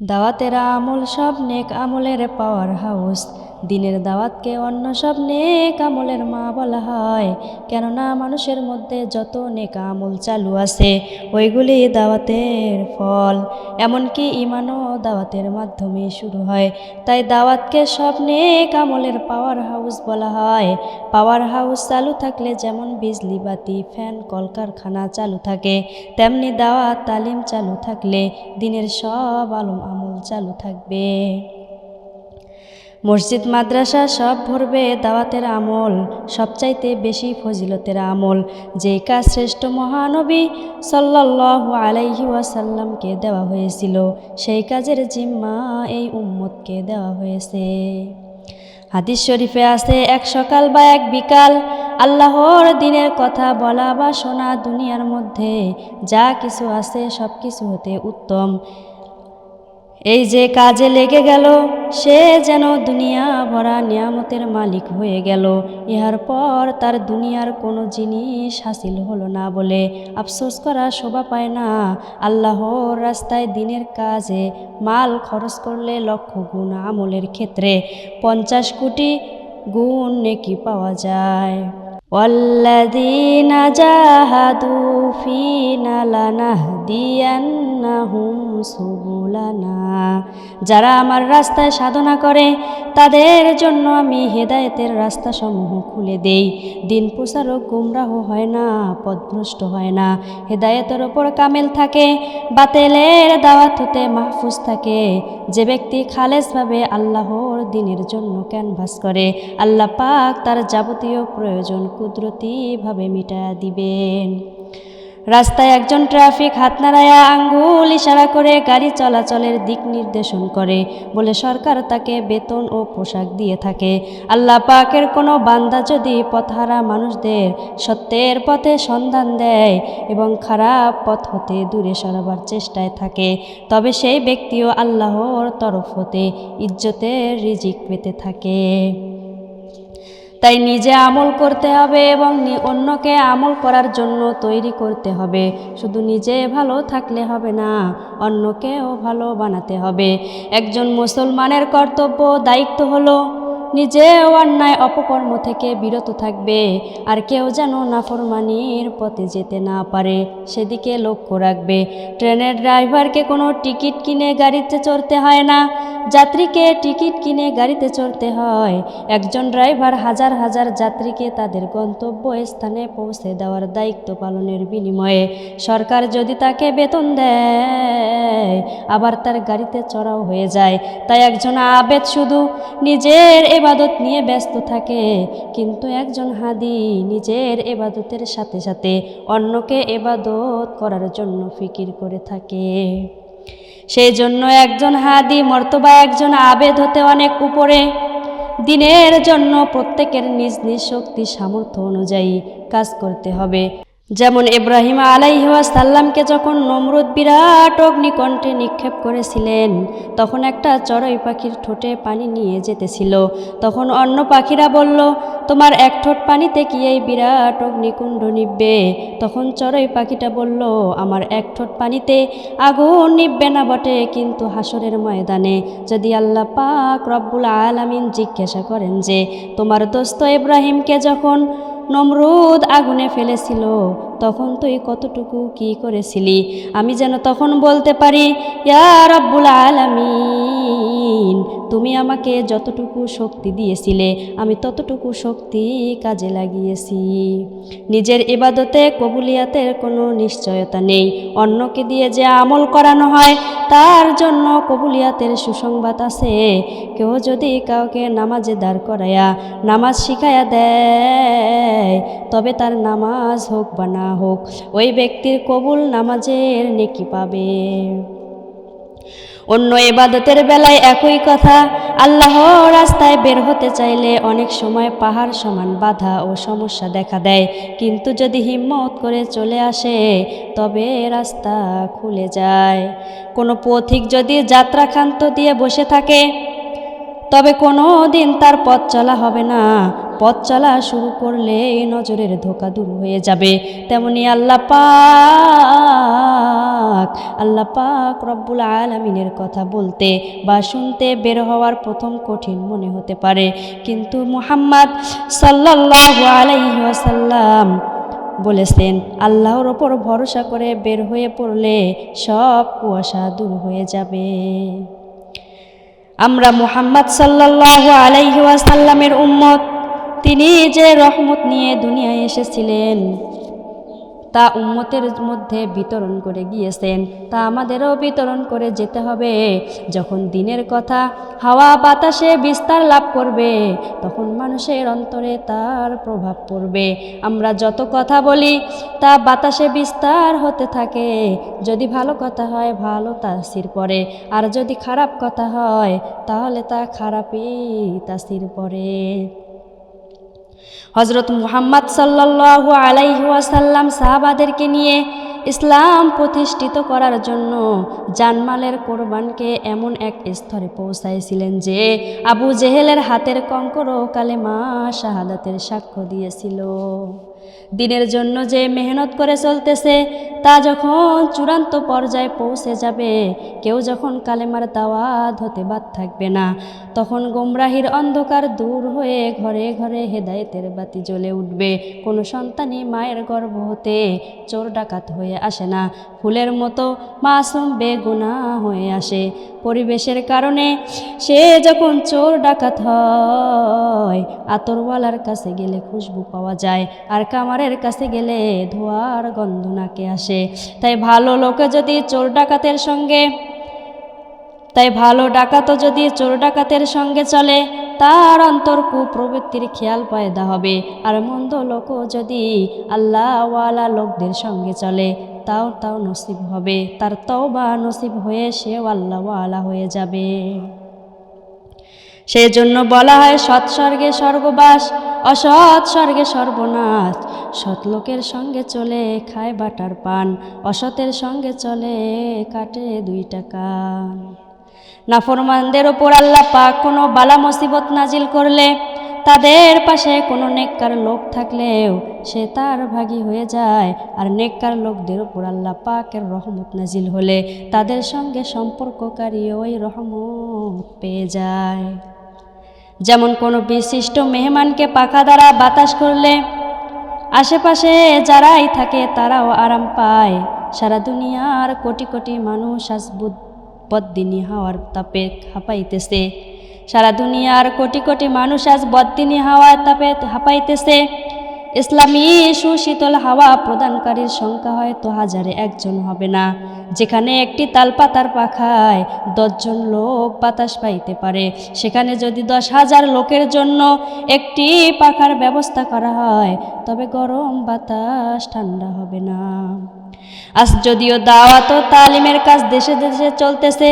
দাওয়াতের আমল সব নেক আমলের পাওয়ার হাউস দিনের দাওয়াতকে অন্য সব নেক আমলের মা বলা হয়। কেননা মানুষের মধ্যে যত নেক আমল চালু আছে, ওইগুলি দাওয়াতের ফল। এমনকি ইমানও দাওয়াতের মাধ্যমে শুরু হয়। তাই দাওয়াতকে সব নেক আমলের পাওয়ার হাউস বলা হয়। পাওয়ার হাউস চালু থাকলে যেমন বিজলি, বাতি, ফ্যান, কলকারখানা চালু থাকে, তেমনি দাওয়াত, তালিম চালু থাকলে দিনের সব আলম আমল চালু থাকবে। মসজিদ, মাদ্রাসা সব ভরবে দাওয়াতের আমল, সবচাইতে বেশি ফজিলতের আমল। যেই কাজ শ্রেষ্ঠ মহানবী সাল্লাল্লাহু আলাইহি ওয়াসাল্লামকে দেওয়া হয়েছিল, সেই কাজের জিম্মা এই উম্মতকে দেওয়া হয়েছে। হাদিস শরীফে আছে, এক সকাল বা এক বিকাল আল্লাহর দিনের কথা বলা বা শোনা দুনিয়ার মধ্যে যা কিছু আছে সব কিছু হতে উত্তম। এই যে কাজে লেগে গেল সে যেন দুনিয়া ভরা নিয়ামতের মালিক হয়ে গেল ইহার পর তার দুনিয়ার কোনো জিনিস হাসিল হলো না বলে আফসোস করা শোভা পায় না আল্লাহর রাস্তায় দিনের কাজে মাল খরচ করলে লক্ষ গুণ আমলের ক্ষেত্রে পঞ্চাশ কোটি গুণ নেকি পাওয়া যায় والذين جاهدوا فينا لنهدينهم সুবুলানা। যারা আমার রাস্তায় সাধনা করে, তাদের জন্য আমি হেদায়েতের রাস্তাসমূহ খুলে দেই। দিন প্রচারক গুমরাহ হয় না, পদভ্রষ্ট হয় না। হেদায়তের ওপর কামেল থাকে, বাতেলের দাওয়াত হতে মাহফুজ থাকে। যে ব্যক্তি খালেজভাবে আল্লাহর দিনের জন্য ক্যানভাস করে, আল্লাহ পাক তার যাবতীয় প্রয়োজন কুদরতিভাবে মিটা দিবেন। রাস্তায় একজন ট্রাফিক হাত নাড়ায়া আঙ্গুল ইশারা করে গাড়ি চলাচলের দিক নির্দেশন করে বলে সরকার তাকে বেতন ও পোশাক দিয়ে থাকে। আল্লাহ পাকের কোনো বান্দা যদি পথহারা মানুষদের সত্যের পথে সন্ধান দেয় এবং খারাপ পথ হতে দূরে সরাবার চেষ্টায় থাকে, তবে সেই ব্যক্তিও আল্লাহর তরফ হতে ইজ্জতের রিজিক পেতে থাকে। তাই নিজে আমল করতে হবে এবং অন্যকে আমল করার জন্য তৈরি করতে হবে। শুধু নিজে ভালো থাকলে হবে না, অন্যকেও ভালো বানাতে হবে। একজন মুসলমানের কর্তব্য, দায়িত্ব হলো নিজেও অন্যায় অপকর্ম থেকে বিরত থাকবে। আর কেউ যেন নাফরমানির পথে যেতে না পারে, সেদিকে লক্ষ্য রাখবে। ট্রেনের ড্রাইভারকে কোনো টিকিট কিনে গাড়িতে চড়তে হয় না। যাত্রীকে টিকিট কিনে গাড়িতে চড়তে হয়। একজন ড্রাইভার হাজার হাজার যাত্রীকে তাদের গন্তব্য স্থানে পৌঁছে দেওয়ার দায়িত্ব পালনের বিনিময়ে। সরকার যদি তাকে বেতন দেয়, আবার তার গাড়িতে চড়াও হয়ে যায়। তাই একজন আবেদ শুধু নিজের এবাদত নিয়ে ব্যস্ত থাকে, কিন্তু একজন হাদি নিজের এবাদতের সাথে সাথে অন্যকে এবাদত করার জন্য ফিকির করে থাকে। সেই জন্য একজন হাদি মর্তবা একজন আবেদ হতে অনেক উপরে। দিনের জন্য প্রত্যেকের নিজ নিজ শক্তি, সামর্থ্য অনুযায়ী কাজ করতে হবে। যেমন ইব্রাহিম আলাইহাসাল্লামকে যখন নমরুদ বিরাট অগ্নিকণ্ঠে নিক্ষেপ করেছিলেন, তখন একটা চড়াই পাখির ঠোঁটে পানি নিয়ে যেতেছিল। তখন অন্য পাখিরা বলল, তোমার এক ঠোঁট পানিতে কি এই বিরাট অগ্নিকুণ্ড নিববে তখন চড়াই পাখিটা বলল, আমার এক ঠোঁট পানিতে আগুন নিববে না বটে, কিন্তু হাসরের ময়দানে যদি আল্লাহ পাক রব্বুল আলামিন জিজ্ঞাসা করেন যে, তোমার দোস্ত ইব্রাহিমকে যখন নমরুদ আগুনে ফেলেছিল। তখন তুই কতটুকু কি করেছিলি? আমি যেন তখন বলতে পারি, ইয়া রব্বুল আলামিন, তুমি আমাকে যতটুকু শক্তি দিয়েছিলে, আমি ততটুকু শক্তি কাজে লাগিয়েছি। নিজের ইবাদতে কবুলিয়াতের কোনো নিশ্চয়তা নেই। অন্যকে দিয়ে যে আমল করানো হয়, তার জন্য কবুলিয়াতের সুসংবাদ আছে। কেউ যদি কাউকে নামাজে দাঁড় করায়া, নামাজ শিখায়া দেয়, তবে তার নামাজ হোক বা না হোক, ওই ব্যক্তির কবুল নামাজের নেকি পাবে। অন্য এবাদতের বেলায় একই কথা আল্লাহ রাস্তায় বের হতে চাইলে অনেক সময় পাহাড় সমান বাধা ও সমস্যা দেখা দেয়। কিন্তু যদি হিম্মত করে চলে আসে, তবে রাস্তা খুলে যায়। কোনো পথিক যদি যাত্রাখান্ত দিয়ে বসে থাকে, তবে কোনো দিন তার পথ চলা হবে না। পথ চলা শুরু করলে নজরের ধোকা দূর হয়ে যাবে। তেমনি আল্লাহ পাক আল্লাহ পাক রব্বুল আলমিনের কথা বলতে বা শুনতে বের হওয়ার প্রথম কঠিন মনে হতে পারে। কিন্তু মুহাম্মদ সাল্লাল্লাহু আলাইহি ওয়াসাল্লাম বলেছেন, আল্লাহর ওপর ভরসা করে বের হয়ে পড়লে সব কুয়াশা দূর হয়ে যাবে। আমরা মুহাম্মদ সাল্লাল্লাহু আলাইহি ওয়াসাল্লামের উম্মত তিনি যে রহমত নিয়ে দুনিয়ায় এসেছিলেন, তা উম্মতের মধ্যে বিতরণ করে গিয়েছেন। তা আমাদেরও বিতরণ করে যেতে হবে। যখন দিনের কথা, হাওয়া বাতাসে বিস্তার লাভ করবে, তখন মানুষের অন্তরে তার প্রভাব পড়বে। আমরা যত কথা বলি, তা বাতাসে বিস্তার হতে থাকে। যদি ভালো কথা হয়, ভালো তাসির পড়ে। আর যদি খারাপ কথা হয়, তাহলে তা খারাপই তাসির পড়ে। হজরত মুহাম্মদ সাল্লাহ আলাইহাসাল্লাম সাহাবাদেরকে নিয়ে ইসলাম প্রতিষ্ঠিত করার জন্য জানমালের কোরবানকে এমন এক স্তরে পৌঁছাইছিলেন যে আবু জেহেলের হাতের কঙ্করও কালেমা শাহাদাতের সাক্ষ্য দিয়েছিল। দিনের জন্য যে মেহনত করে চলতেছে, তা যখন চূড়ান্ত পর্যায়ে পৌঁছে যাবে, কেউ যখন কালেমার দাওয়াত হতে বাদ থাকবে না, তখন গোমরাহির অন্ধকার দূর হয়ে ঘরে ঘরে হেদায়েতের বাতি জ্বলে উঠবে। কোনো সন্তানই মায়ের গর্ভ হতে চোর ডাকাত হয়ে আসে না। ফুলের মতো মাসুম বেগুনা হয়ে আসে। পরিবেশের কারণে সে যখন চোর ডাকাত হয়, আতরওয়ালার কাছে গেলে খুশবু পাওয়া যায় আর কামারের কাছে গেলে ধোয়ার গন্ধ নাকে আসে। তাই ভালো লোকে যদি চোর ডাকাতের সঙ্গে তাই ভালো ডাকাতও যদি চোর ডাকাতের সঙ্গে চলে, তার অন্তর কুপ্রবৃত্তির খেয়াল পয়দা হবে। আর মন্দ লোকও যদি আল্লাহওয়ালা লোকদের সঙ্গে চলে, তাও তাও নসিব হবে। তার তাও বা নসিব হয়ে সেও আল্লাহওয়ালা হয়ে যাবে। সেই জন্য বলা হয়, সৎ স্বর্গে স্বর্গবাস, অসৎ স্বর্গে সর্বনাশ। সৎ লোকের সঙ্গে চলে খায় বাটার পান, অসতের সঙ্গে চলে কাটে দুই টাকা নাফরমানদের ওপর আল্লাহ পাক কোনো বালা মুসিবত নাজিল করলে, তাদের পাশে কোনো নেককার লোক থাকলেও সে তার ভাগী হয়ে যায়। আর নেককার লোকদের উপর আল্লাহ পাকের রহমত নাজিল হলে তাদের সঙ্গে সম্পর্ককারী ওই রহমত পেয়ে যায়। যেমন কোনো বিশিষ্ট মেহমানকে পাখা দ্বারা বাতাস করলে, আশেপাশে যারাই থাকে তারাও আরাম পায়। সারা দুনিয়ার কোটি কোটি মানুষ আজ বুধ- বদ্দিনী হাওয়ার তাপে হাঁপাইতেছে। সারা দুনিয়ার কোটি কোটি মানুষ আজ বদ্দিনী হাওয়ার তাপে হাঁপাইতেছে। ইসলামী সুশীতল হাওয়া প্রদানকারীর সংখ্যা হয়তো হাজারে একজন হবে না। যেখানে একটি তালপাতার পাখায় দশজন লোক বাতাস পাইতে পারে, সেখানে যদি দশ হাজার লোকের জন্য একটি পাখার ব্যবস্থা করা হয়, তবে গরম বাতাস ঠান্ডা হবে না। আজ যদিও দাওয়াত তালিমের কাজ দেশে দেশে চলতেছে,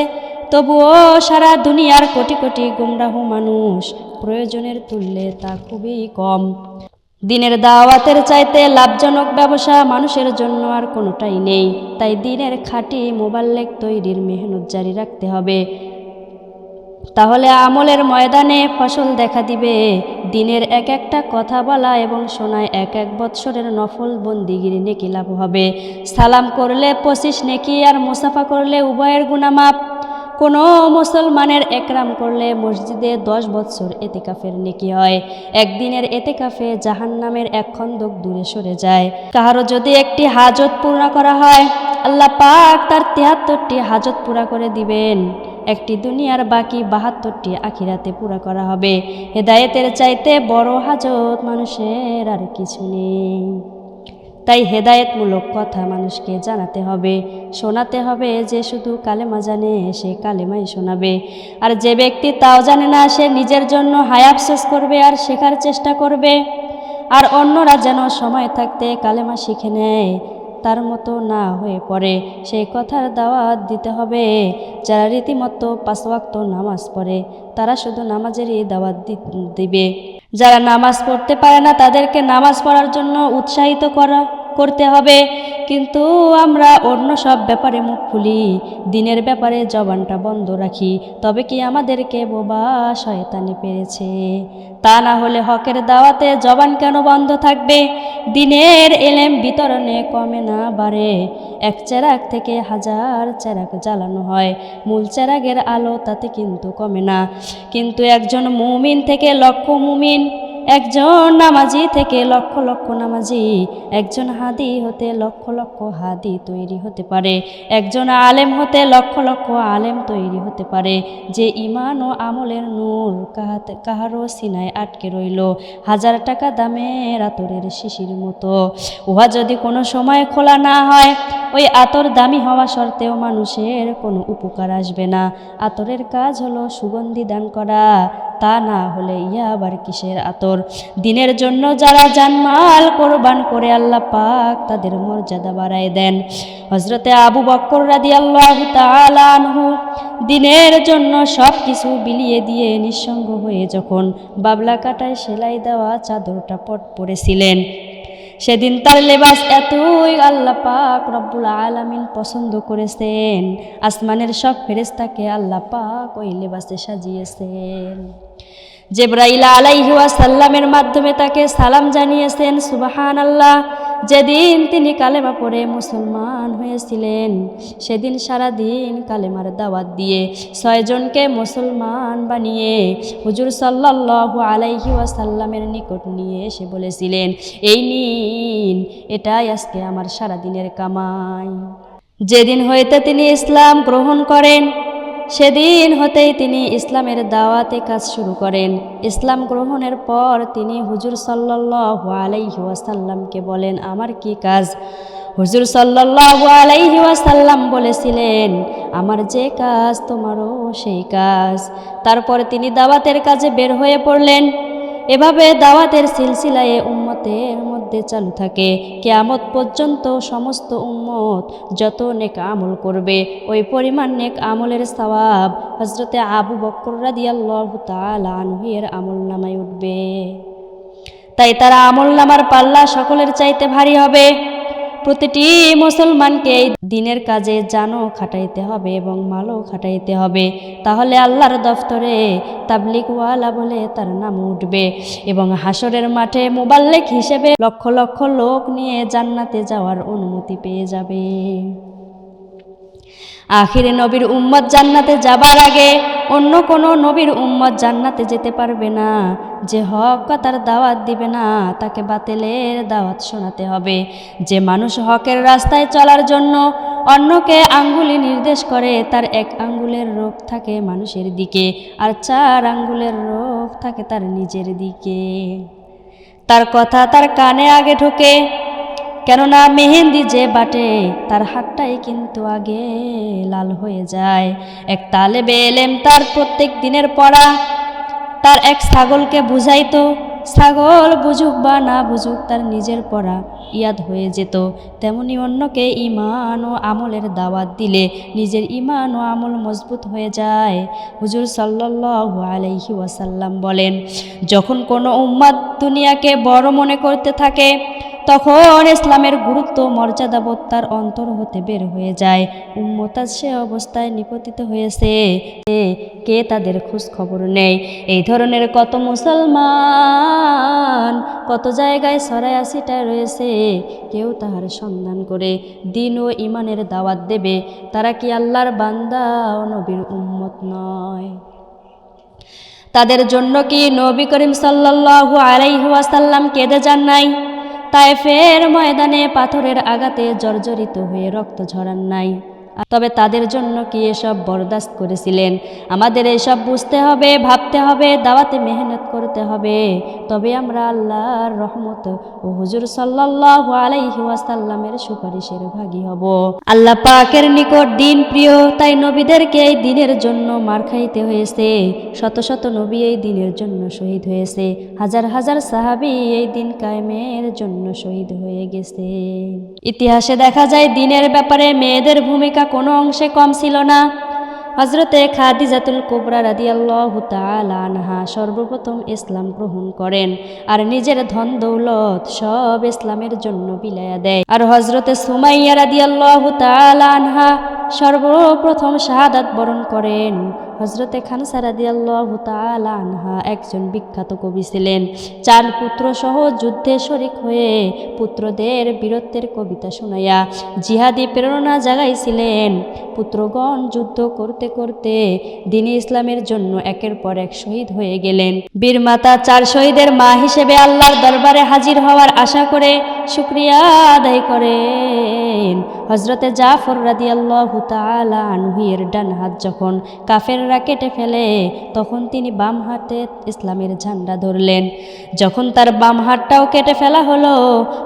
তবুও সারা দুনিয়ার কোটি কোটি গুমরাহ মানুষ প্রয়োজনের তুললে তা খুবই কম। দিনের দাওয়াতের চাইতে লাভজনক ব্যবসা মানুষের জন্য আর কোনোটাই নেই, তাই দিনের খাঁটি মোবাল্লেক তৈরির মেহনত জারি রাখতে হবে। তাহলে আমলের ময়দানে ফসল দেখা দিবে। দিনের এক একটা কথা বলা এবং শোনায় এক এক বৎসরের নফল বন্দিগির নেকি লাভ হবে। সালাম করলে পঁচিশ নেকি আর মুসাফা করলে উভয়ের গুণামাপ কোনো মুসলমানের একরাম করলে মসজিদে দশ বৎসর এতেকাফের নেকি হয়। একদিনের এতেকাফে জাহান নামের এক খন্দক দূরে সরে যায়। কাহারও যদি একটি হাজত পূর্ণ করা হয়, আল্লাহ পাক তার তিয়াত্তরটি হাজত পুরা করে দিবেন। একটি দুনিয়ার বাকি বাহাত্তরটি আখিরাতে পুরা করা হবে। হেদায়েতের চাইতে বড় হাজত মানুষের আর কিছু নেই। তাই হেদায়েতমূলক কথা মানুষকে জানাতে হবে, শোনাতে হবে যে শুধু কালেমা জানে, সে কালেমাই শোনাবে। আর যে ব্যক্তি তাও জানে না, সে নিজের জন্য হায় আফসোস করবে আর শেখার চেষ্টা করবে। আর অন্যরা যেন সময় থাকতে কালেমা শিখে নেয় তার মতো না হয়ে পড়ে, সেই কথার দাওয়াত দিতে হবে। যারা রীতিমতো পাঁচ ওয়াক্ত নামাজ পড়ে, তারা শুধু নামাজেরই দাওয়াত দিবে। যারা নামাজ পড়তে পারে না, তাদেরকে নামাজ পড়ার জন্য উৎসাহিত করা করতে হবে। কিন্তু আমরা অন্য সব ব্যাপারে মুখ খুলি, দিনের ব্যাপারে জবানটা বন্ধ রাখি, তবে কি আমাদেরকে বোবা শয়তানি পেরেছে? তা না হলে হকের দাওয়াতে জবান কেন বন্ধ থাকবে? দিনের এলেম বিতরণে কমে না বাড়ে, এক চেরাক থেকে হাজার চেরাক জ্বালানো হয়, মূল চেরাগের আলো তাতে কিন্তু কমে না। কিন্তু একজন মুমিন থেকে লক্ষ মুমিন একজন নামাজি থেকে লক্ষ লক্ষ নামাজি, একজন হাদি হতে লক্ষ লক্ষ হাদি তৈরি হতে পারে, একজন আলেম হতে লক্ষ লক্ষ আলেম তৈরি হতে পারে, যে ইমান ও আমলের নূর কাহাতে, কাহারও সিনায় আটকে রইল, হাজার টাকা দামের আতরের শিশির মতো। উহা যদি কোনো সময় খোলা না হয়, ওই আতর দামি হওয়া সত্ত্বেও মানুষের কোনো উপকার আসবে না। আতরের কাজ হলো সুগন্ধি দান করা, তা না হলে ইয়া আবার কিসের আতর? দিনের জন্য যারা জানমাল কোরবান করে আল্লাহ পাক তাদের মর্যাদা বাড়ায় দেন। হজরতে আবু বক্কর রাদি আল্লাহ আনহু দিনের জন্য সব কিছু বিলিয়ে দিয়ে নিঃসঙ্গ হয়ে যখন বাবলা কাটায় সেলাই দেওয়া চাদরটা পট পরেছিলেন। সেদিন তার লেবাস এতই আল্লাহ পাক রব্বুল আলামিন পছন্দ করেছেন। আসমানের সব ফেরেস্তাকে আল্লাহ পাক ওই লেবাসে সাজিয়েছেন। জেব্রাইল আলাইহি সাল্লামের মাধ্যমে তাকে সালাম জানিয়েছেন সুবাহান আল্লাহ যেদিন তিনি কালেমা পড়ে মুসলমান হয়েছিলেন, সেদিন সারা দিন কালেমার দাওয়াত দিয়ে ছয়জনকে মুসলমান বানিয়ে হুজুর সাল্লাল্লাহু আলাইহি ওয়াসাল্লামের নিকট নিয়ে এসে বলেছিলেন, এই নিন, এটাই আজকে আমার সারা দিনের কামাই। যেদিন হইতে তিনি ইসলাম গ্রহণ করেন সেদিন হতেই তিনি ইসলামের দাওয়াতে কাজ শুরু করেন। ইসলাম গ্রহণের পর তিনি হুজুর সাল্লাল্লাহু আলাইহাসাল্লামকে বলেন, আমার কি কাজ? হুজুর সাল্লাল্লাহু আলাইহাসাল্লাম বলেছিলেন, আমার যে কাজ, তোমারও সেই কাজ। তারপর তিনি দাওয়াতের কাজে বের হয়ে পড়লেন। এভাবে দাওয়াতের সিলসিলায় উম্মতের মধ্যে চালু থাকে। কেয়ামত পর্যন্ত সমস্ত উম্মত যত নেক আমল করবে, ওই পরিমাণ নেক আমলের সওয়াব হজরতে আবু বক্কর তাল আনহুয়ের আমল নামায় উঠবে। তাই তারা আমল নামার পাল্লা সকলের চাইতে ভারী হবে। প্রতিটি মুসলমানকে এই দিনের কাজে জানও খাটাইতে হবে এবং মালও খাটাইতে হবে। তাহলে আল্লাহর দফতরে তাবলিকওয়ালা বলে তার নাম উঠবে এবং হাসরের মাঠে মোবাল্লেক হিসেবে লক্ষ লক্ষ লোক নিয়ে জান্নাতে যাওয়ার অনুমতি পেয়ে যাবে। আখিরে নবীর উম্মত জান্নাতে যাবার আগে অন্য কোনো নবীর উম্মত জান্নাতে যেতে পারবে না। যে হক কথার দাওয়াত দিবে না, তাকে বাতিলের দাওয়াত শোনাতে হবে। যে মানুষ হকের রাস্তায় চলার জন্য অন্যকে আঙ্গুলি নির্দেশ করে, তার এক আঙ্গুলের রোগ থাকে মানুষের দিকে, আর চার আঙ্গুলের রোগ থাকে তার নিজের দিকে। তার কথা তার কানে আগে ঢোকে কেননা মেহেন্দি যে বাটে, তার হাতটাই কিন্তু আগে লাল হয়ে যায়। এক তালেবে এলেম তার প্রত্যেক দিনের পড়া। তার এক ছাগলকে বুঝাইতো, ছাগল বুঝুক বা না বুঝুক তার নিজের পড়া ইয়াদ হয়ে যেত। তেমনি অন্যকে ইমান ও আমলের দাওয়াত দিলে নিজের ইমান ও আমল মজবুত হয়ে যায়। হুজুর সাল্লাল্লাহু আলাইহি ওয়াসাল্লাম বলেন, যখন কোনো উম্মাদ দুনিয়াকে বড় মনে করতে থাকে তখন ইসলামের গুরুত্ব মর্যাদাবোধ তার অন্তর হতে বের হয়ে যায়। উম্মতা সে অবস্থায় নিপতিত হয়েছে। কে তাদের খোঁজ খবর নেই? এই ধরনের কত মুসলমান কত জায়গায় সরাই রয়েছে, কেউ তাহার সন্ধান করে, দিন ও ইমানের দাওয়াত দেবে। তারা কি আল্লাহর বান্দা ও নবীর উম্মত নয়? তাদের জন্য কি নবী করিম সাল্লাল্লাহু আলাইহি ওয়াসাল্লাম কেঁদে যান নাই? তায়েফের ময়দানে পাথরের আঘাতে জর্জরিত হয়ে রক্ত ঝরান নাই। তবে তাদের জন্য কি এসব বরদাস্ত করেছিলেন? আমাদের এসব বুঝতে হবে, ভাবতে হবে, দাওয়াতে মেহনত করতে হবে। তবে আমরা আল্লাহর রহমত ও হুজুর সাল্লাল্লাহু আলাইহি ওয়াসাল্লামের সুপারিশের ভাগী হব। আল্লাহ পাকের নিকট দিন প্রিয়, তাই নবীদেরকে এই দিনের জন্য মার খাইতে হয়েছে। শত শত নবী এই দিনের জন্য শহীদ হয়েছে। হাজার হাজার সাহাবী এই দিন কায়েমের জন্য শহীদ হয়ে গেছে। ইতিহাসে দেখা যায়, দিনের ব্যাপারে মেয়েদের ভূমিকা কোনো অংশে কম ছিল না। হজরতে খাদিজাতুল কোবরা রাদিয়াল্লাহু তাআলা আনহা সর্বপ্রথম ইসলাম গ্রহণ করেন আর নিজের ধন দৌলত সব ইসলামের জন্য বিলায়া দেয়। আর হজরতে সুমাইয়া রাদিয়াল্লাহু তাআলা আনহা সর্বপ্রথম শাহাদাত বরণ করেন। হজরতে খানসা রাদিয়াল্লাহু তাআলা আনহা একজন বিখ্যাত কবি ছিলেন। চার পুত্র সহ যুদ্ধে শরিক হয়ে পুত্রদের বীরত্বের কবিতা শোনাইয়া জিহাদি প্রেরণা জাগাইছিলেন। পুত্রগণ যুদ্ধ করতে করতে দিনী ইসলামের জন্য একের পর এক শহীদ হয়ে গেলেন। বীর মাতা চার শহীদের মা হিসেবে আল্লাহর দরবারে হাজির হওয়ার আশা করে শুক্রিয়া আদায় করেন। হজরতে জাফর রাদি আল্লাহ তালা আনহুয়ের ডান হাত যখন কাফেররা কেটে ফেলে, তখন তিনি বাম হাতে ইসলামের ঝান্ডা ধরলেন। যখন তার বাম হাতটাও কেটে ফেলা হলো,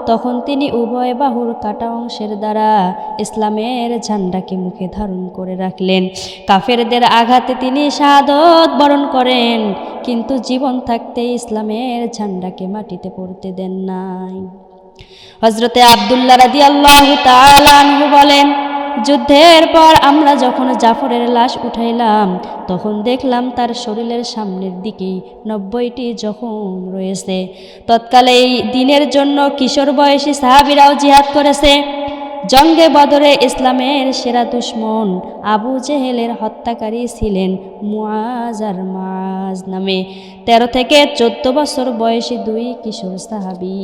তখন তিনি উভয় বাহুর কাটা অংশের দ্বারা ইসলামের ঝান্ডাকে মুখে ধারণ করে রাখলেন। কাফেরদের আঘাতে তিনি শাহাদত বরণ করেন, কিন্তু জীবন থাকতে ইসলামের ঝান্ডাকে মাটিতে পড়তে দেন নাই। হজরতে আবদুল্লাহ রাদি আল্লাহ বলেন যুদ্ধের পর আমরা যখন জাফরের লাশ উঠাইলাম, তখন দেখলাম তার শরীরের সামনের দিকে নব্বইটি জখম রয়েছে। তৎকালে এই দিনের জন্য কিশোর বয়সী সাহাবিরাও জিহাদ করেছে। জঙ্গে বদরে ইসলামের সেরা দুশ্মন আবু জেহেলের হত্যাকারী ছিলেন মুআজ আর মাজ নামে। তেরো থেকে চোদ্দ বছর বয়সী দুই কিশোর সাহাবি।